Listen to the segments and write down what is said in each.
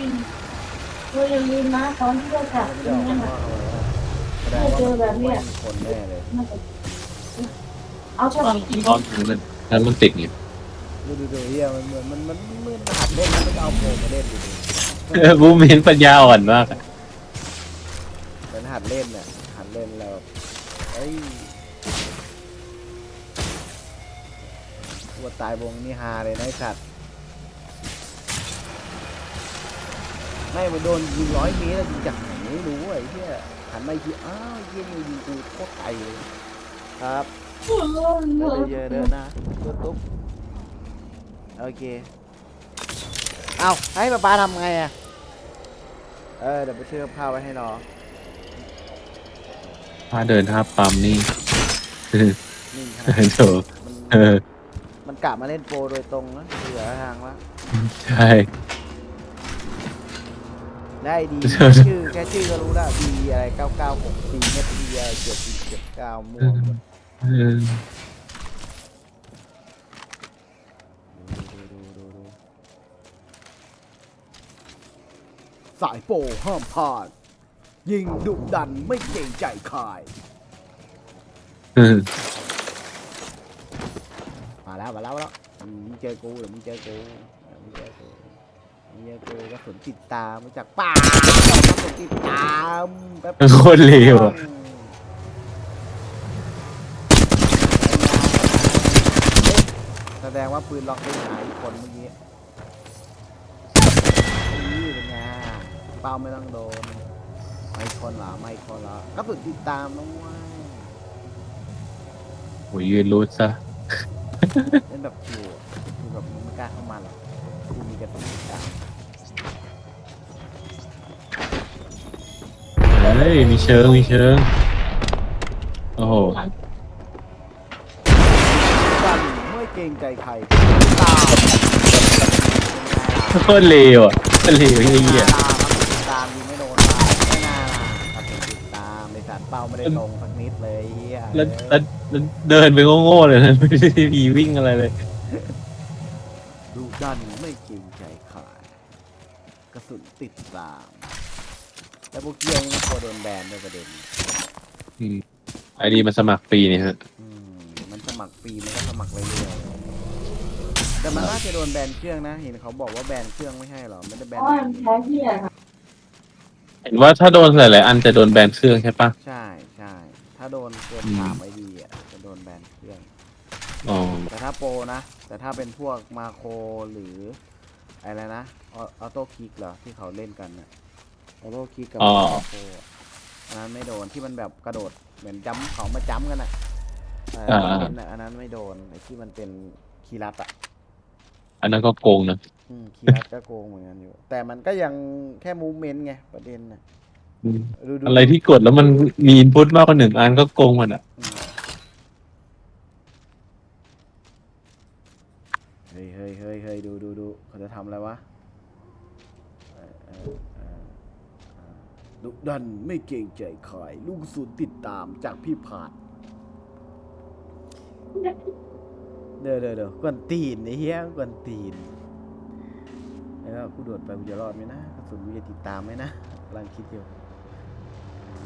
ริงเราอย่าลืมนะตอนที่เราขับไม่ตรได้งออกนั้ข้านงนอกทำไมวะแสดงว่าเจอแบบเนี้ยมีคนแน่เลยน่าจะเอาเฉตอพาะนตอนถึงนั้นแล้วมันติดไงดูดูดูเฮียมันเหมือนมันมันมันมันหัดเล่นมันก็เอาโปรมาเล่นดูดิบูมเห็นปัญญาอ่อนมากอะมือนหัดเล่นน่ะหัดเล่นแล้วเอ้ยวัวตายวงนี่ฮาเลยนะไอ้สัตว์ ไม่มาโดนยิงร้อยเมตรแล้วยิงจากไหนไม่รู้ไอ้เหี้ยหันมาอีกทีอ้าวเหี้ยนี่ยิงกูโคตรไกลเลยครับเดี๋ยวเยอะเด้อนะตุ๊บตุ๊บโอเคเอาให้ป้าป้าทำไงอะเออเดี๋ยวไปซื้อกับข้าวไว้ให้น้องถ้าเดินท่าปั๊มนี่นิ่งขเอนาดอโถมันเออมันกะมาเล่นโปรโดยตรงนะเหลือทางละใช่ ได้ดีเออชื่อแค่ชื่อก็รู้แล้วดีอะไรเก้าเก้าหกสี่เมตรดีอะไรเจ็ดสี่เจ็ดเก้ามั่วหมดเออดูดูดูดูสายโปรห้ามพลาดยิงดุดันไม่เกรงใจใครเออมาแล้วมาแล้วมาแล้วมึงเจอกูเดี๋ยวมึงเจอกูเดี๋ยวมึงเจอกูมึง เจอกูกระสุนติดตามมาจากป่ากระสุนติดตามแป๊บ โคตรเลวอะแสดงว่าปืนล็อกไปหายคนเมื่อกี้นี่เป็นไงเป้าไม่ต้องโดน ไม่คนเหรอ ไม่คนเหรอกระสุนติดตามน้องว่าโอ้ยยืนรูดซะเล่นแบบชิวอะคือแบบมึงไม่กล้าเข้ามาหรอกกูมีกระสุนติดตาม เฮ้ย มีเชิง มีเชิง โอ้โห กันไม่เกรงใจใครตามโคตรเลวอะโคตรเลวไอ้เหี้ยตามตามยิงไม่โดนตามไม่น่าล่ะครับผมติดตามในสารเป้าไม่ได้ตรงสักนิดเลยเฮียแล้วแล้วแล้วเดินไปโง่ๆเลยนะไม่ได้มีวิ่งอะไรเลย ดูดันไม่เกรงใจใครกระสุนติดตาม แต่พวกเกียร์นี่มันกลัวโดนแบนด้วยประเด็นอืมไอดีมาสมัครฟรีเนี่ยฮะ อืมมันสมัครฟรีมันก็สมัครเรื่อยๆแต่มันน่าจะโดนแบนเครื่องนะเห็นเขาบอกว่าแบนเครื่องไม่ใช่หรอไม่ได้แบนอ๋อมันแพ้เหี้ยค่ะเห็นว่าถ้าโดนหลาย ๆ อันจะโดนแบนเครื่องใช่ปะ ใช่ใช่ถ้าโดนเกินอืม สามไอดีอะจะโดนแบนเครื่อง อ๋อ แต่ถ้าโปรนะ แต่ถ้าเป็นพวกมาโครหรืออะไรนะออโต้คิกเหรอที่เขาเล่นกันนะ ออโต้คิกกับอ๋อมาโครอะอันนั้นไม่โดนที่มันแบบกระโดดเหมือนจ้ำเขามาจ้ำกันอะเอออา เป็นอะอันนั้นไม่โดนไอ้ที่มันเป็นคีรัตอะอันนั้นก็โกงนะ อืมคีรัตก็โกงเหมือนกันอยู่ แต่มันก็ยังแค่มูเมนต์ไงประเด็นน่ะอืมดูดูอะไรที่กดแล้วมันมีอินพุตมากกว่าหนึ่งอันก็โกงมันอะ อืมเฮ้ยเฮ้ยเฮ้ยเฮ้ยดูดูดูเขาจะทำอะไรวะเออเออเออเออ ดุดันไม่เกรงใจใครลูกศูนย์ติดตามจากพี่ผาด เด้อเด้อเด้อกวนตีนไอ้เหี้ยกวนตีนแล้วกูโดดไปกูจะรอดไหมนะกระสุนกูจะติดตามไหมนะกำลังคิดอยู่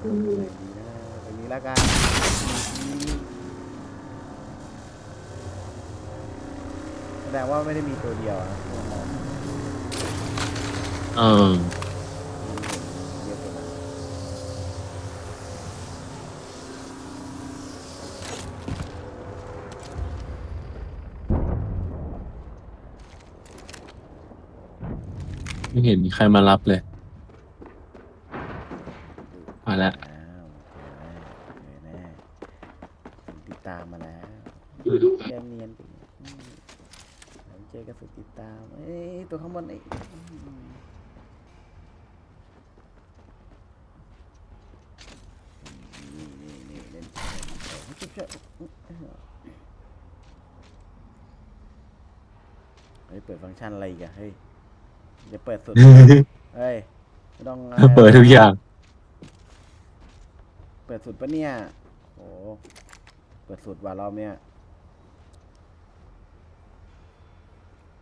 เออดีนะไปนี้ละกันแสดงว่าไม่ได้มีตัวเดียวนะเออ เยอะกว่านั้น ไม่เห็นมีใครมารับเลย มาแล้ว อ้าวเจอแน่เจอแน่ผมติดตามมาแล้วแกเนียนไปอืมผมเจอกระสุนติดตาม เอ้ยตัวข้างบนไอ้อืมนี่นี่นี่เล่นเล่นเล่นเล่นเฮ้ยเปิดฟังก์ชันอะไรอีกอะเฮ้ย จะเปิดสุด เฮ้ยไม่ต้องอะไรเปิดทุกอย่าง เปิดสุดปะเนี่ยโอ้เปิดสุดว่ารอบเนี้ย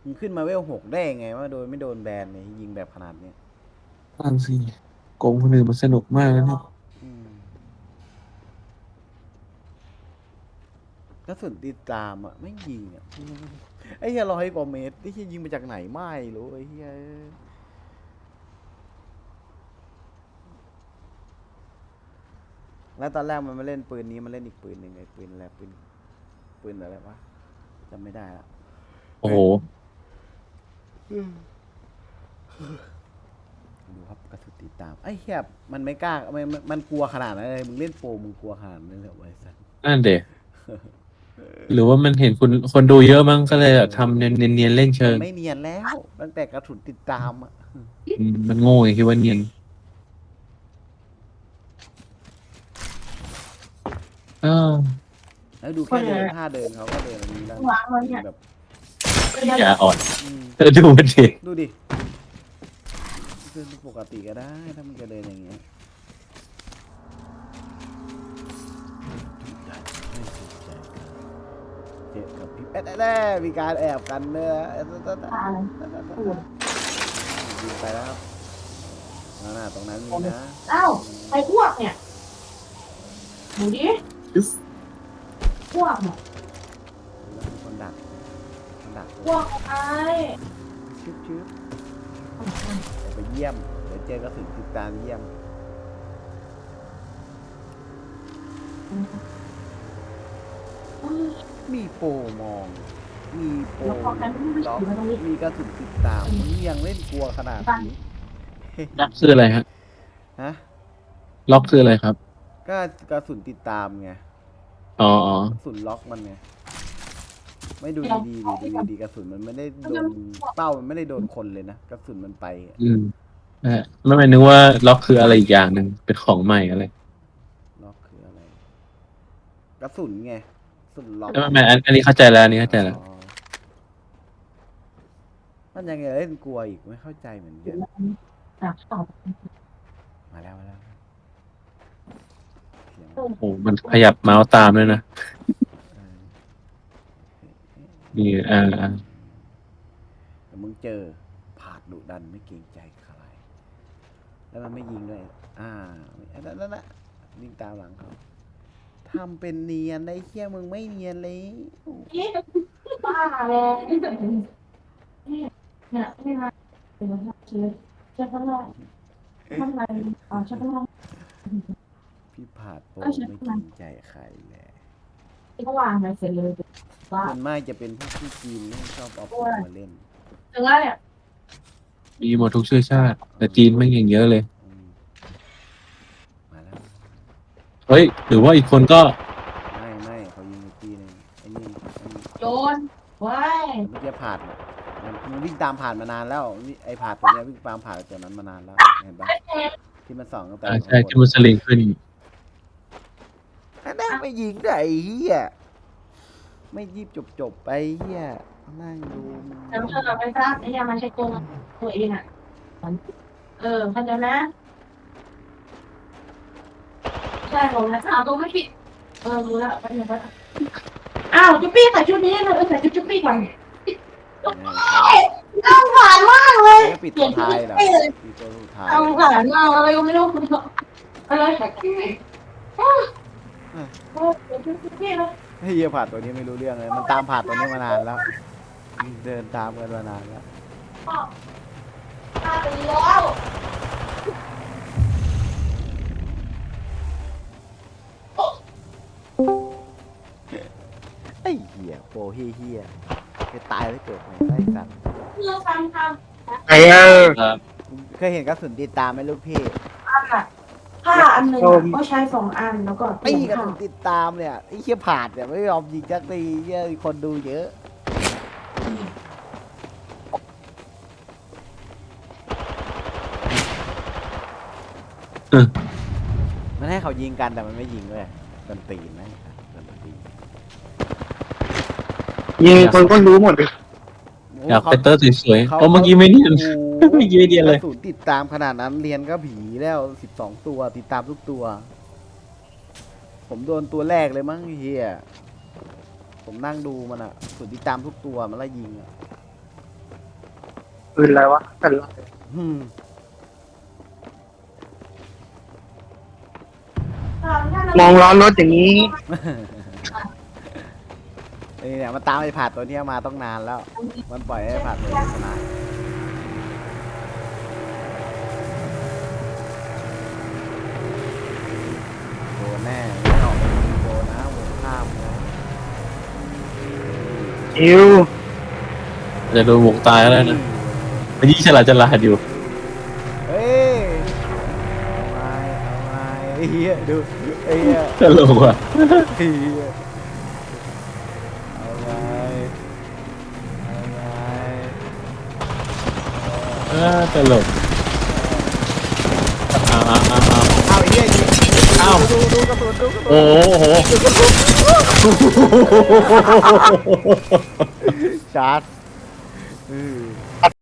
มึงขึ้นมาเวลหกได้ยังไงว่าโดยไม่โดนแบนเนี่ยยิงแบบขนาดเนี้ยนั่นสิโกงคนอื่นมันสนุกมากนะเนี่ยอืมกระสุนติดตามอะไม่ยิงอะ ไอ้เหี้ยร้อยกว่าเมตรไอ้เหี้ยยิงมาจากไหนไม่รู้ไอ้เหี้ยแล้วตอนแรกมันมาเล่นปืนนี้มันเล่นอีกปืนหนึ่งไอ้ปืนอะไรปืนปืนอะไรวะจำไม่ได้ละโอ้โห ดูครับกระสุนติดตามไอ้เหี้ยมันไม่กล้ามันมันมันกลัวขนาดนั้นเลยมึงเล่นโปรมึงกลัวขนาดนั้นเลยเหรอไอ้สัส นั่นเด็ หรือว่ามันเห็นคนคนดูเยอะมั้งก็เลยแบบทำเนียนเนียนๆเล่นเชิง ไม่เนียนแล้ว ตั้งแต่กระสุนติดตามอะอืมมันโง่ไงคิดว่าเนียนอ้าวแล้วดูแค่เดินท่าเดินเขาก็เดินแบบนี้แล้ววางไว้เนี่ยแบบอย่าอ่อนอืมเธอดูมันดิดูดิเดินปกติก็ได้ถ้ามันจะเดินอย่างเงี้ย แอ๊ะแน่ๆมีการแอบกันเนอะแอ๊ะแอ๊ะแอ๊ะตาอะไรแอ๊ะแอ๊ะแอ๊ะยิงไปแล้วครับนั่นน่ะตรงนั้นมีนะเอ้าใครอ้วกเนี่ยหนูดิอ้วกเนี่ยแล้วมีคนดักคนดักอ้วกไอ้ชึบชึบเดี๋ยวไปเยี่ยม เดี๋ยวเจอกระสุนติดตามเยี่ยมมี โปรมอง มีโปรแล้วพอกันไม่ล็อกถือมาตรงนี้มีกระสุนติดตามมึงยังเล่นกลัวขนาดนี้ล็อกคืออะไรฮะฮะล็อกคืออะไรครับ ก็กระสุนติดตามไงอ๋ออ๋อกระสุนล็อกมันไงไม่ดูดีๆดีดูดีๆกระสุนมันไม่ได้โดนเป้ามันไม่ได้โดนคนเลยนะกระสุนมันไปอะอืมเออไม่ไม่นึกว่าล็อกคืออะไรอีกอย่างหนึ่งเป็นของใหม่อะไรล็อกคืออะไร กระสุนไง กระสุนล็อกไม่ไม่อันอันนี้เข้าใจแล้วอันนี้เข้าใจแล้ว อ๋อมันยังไงเล่นกลัวอีกไม่เข้าใจเหมือนกันอะตอบมาแล้วมาแล้วเสียงโอ้โหมันขยับเมาส์ตามเลยนะเออนี่อ่าอ่าแต่มึงเจอผาดดุดันไม่เกรงใจใคร แล้วมันไม่ยิงด้วย อ่านั่นนั่นน่ะวิ่งตามหลังเขา ทำเป็นเนียนได้เคี้ยมึงไม่เนียนเลย บ้าเลยเนี่ยเนี่ยไม่มาเป็นอะไรเชื่อเชื่อข้างล่างข้างในอ่าเชื่อข้างล่างพี่ผาดโปรเอ้ยใช่ไม่เกรงใจใครเลยที่เขาวางไว้เสร็จเลยว่าส่วนมากจะเป็นพวกที่จีนที่ชอบเอาโปรมาเล่น ถึงแล้วเนี่ย มีหมดทุกเชื้อชาติ แต่จีนไม่อย่างเยอะเลย อืมมาแล้ว เฮ้ยหรือว่าอีกคนก็ไม่ไม่เขายิงอีกทีหนึงไอ้นี่ไอ้นี่โยนไว้เมื่อกี้ผ่านน่ะมันมันวิ่งตามผ่านมานานแล้วนี่ไอ้ผ่านตัวเนี้ยวิ่งตามผ่านตัวนั้นมานานแล้วเห็นปะที่มันส่องตั้งแต่อ่าใช่ที่มุสลิมขึ้นอันนั้นไม่ยิงด้วยไอ้เหี้ยไม่ยีบจบจบๆไปเหี้ยนั่งดูมึงแต่เธอไปทราบไอ้ยามันใช้โกงตัวเองอะ เออเข้าใจนะ ใช่ผมนะอ้าวตัวไม่ผิดเออรู้แล้วไปเดี๋ยวไปอ้าวจุ๊บปี้ใส่ชุดนี้เลยใส่ชุดจุ๊บปี้ก่อนน่าสงสารมากเลยแล้วปิดตัวท้ายเหรอเปลี่ยนชุดปิดตัวสุดท้ายน่าสงสารมากอะไรก็ไม่รู้อะไรโอ้เปลี่ยนชุดจุ๊บปี้เลยไอ้เหี้ยผ่านตัวนี้ไม่รู้เรื่องเลย มันตามผ่านตัวนี้มานานแล้ว เดินตามกันมานานแล้วตาไปแล้ว ไอ้เหี้ยโปรเฮี้ยเฮี้ยจะตายแล้วเกิดใหม่ไส้สัตว์เพื่อทำทำไอ้เออครับเคยเห็นกระสุนติดตามไหมลูกพี่อันอะผ้าอันหนึ่งก็ใช้สองอันแล้วก็เปไอ้ลี่ยนกระผ้าสุนติดตามเนี่ยไอ้เหี้ยผ่านเนี่ยไม่ยอมยิงจักตีเหี้ยคนดูเยอะมันให้เขายิงกันแต่มันไม่ยิงเลยกันตีนนะ กันตีนยิงคนก็รู้หมดเลยโอ้อยากเขาเป็นเตอร์สวยๆเขาโอ้เมื่อกี้ไม่เนียนโอ้โหเมื่อกี้ไม่เนียนเลยกระสุนติดตามขนาดนั้นเรียนก็ผีแล้วสิบสองตัว ติดตามทุกตัว ผมโดนตัวแรกเลยมั้งไอ้เฮียผมนั่งดูมันอะกระสุนติดตามทุกตัวมันไล่ยิงอะปืนอะไรวะกันไรอืมมองล้อรถอย่างนี้ นี่เนี่ยมันตามไอ้ผัดตัวเนี้ยมาต้องนานแล้ว มันปล่อยให้ผัดเลยชนะโดนแน่ไม่ออกไปยิงโดนนะวงข้ามนะอิวจะโดนวงตายแล้วนะมันยิ่งฉลาดฉลาดอยู่เฮ้ยเอาไงเอาไงไอ้เหี้ยดูไอ้เหี้ยตลกว่ะ ไอ้เหี้ย เออตลกอ้าวอ้าวอ้าวอ้าวเอาไอ้เหี้ยยิงอ้าวดูดูกระสุนดูกระสุนโอ้โหชาร์จอือ